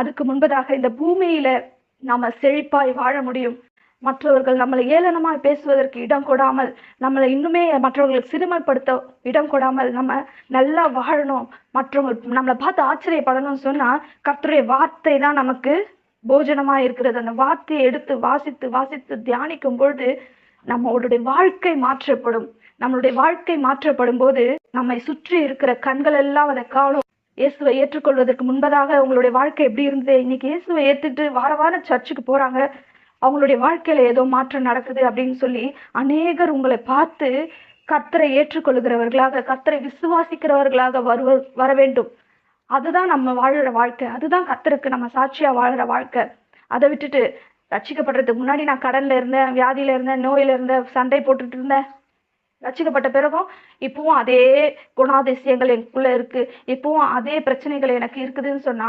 அதுக்கு முன்பதாக இந்த பூமியில நாம செழிப்பாய் வாழ முடியும். மற்றவர்கள் நம்மளை ஏளனமாய் பேசுவதற்கு இடம் கொடாமல் நம்மளை இன்னுமே மற்றவர்களுக்கு சிறுமைப்படுத்த இடம் கொடாமல் நம்ம நல்லா வாழணும். மற்றவங்க நம்மளை பார்த்து ஆச்சரியப்படணும்னு சொன்னா கர்த்தருடைய வார்த்தை தான் நமக்கு போஜனமா இருக்கிறது. அந்த வார்த்தையை எடுத்து வாசித்து வாசித்து தியானிக்கும் பொழுது நம்மளுடைய வாழ்க்கை மாற்றப்படும். நம்மளுடைய வாழ்க்கை மாற்றப்படும் போது நம்மை சுற்றி இருக்கிற கண்கள் எல்லாம் அதை காணும். இயேசுவை ஏற்றுக்கொள்வதற்கு முன்பதாக உங்களுடைய வாழ்க்கை எப்படி இருந்தது? இன்னைக்கு இயேசுவை ஏற்றுட்டு வார வாரம் சர்ச்சுக்கு போறாங்க. அவங்களுடைய வாழ்க்கையில ஏதோ மாற்றம் நடக்குது அப்படின்னு சொல்லி அநேகர் உங்களை பார்த்து கர்த்தரை ஏற்றுக்கொள்கிறவர்களாக கர்த்தரை விசுவாசிக்கிறவர்களாக வருவ வர வேண்டும். அதுதான் நம்ம வாழ்கிற வாழ்க்கை. அதுதான் கர்த்தருக்கு நம்ம சாட்சியா வாழ்கிற வாழ்க்கை. அதை விட்டுட்டு ரட்சிக்கப்படுறதுக்கு முன்னாடி நான் கடல்ல இருந்தேன் வியாதியில இருந்தேன் நோயில இருந்தேன் சண்டை போட்டுட்டு இருந்தேன். ரட்சிக்கப்பட்ட பிறகும் இப்பவும் அதே குணாதிசயங்கள் எனக்குள்ள இருக்கு. இப்பவும் அதே பிரச்சனைகள் எனக்கு இருக்குதுன்னு சொன்னா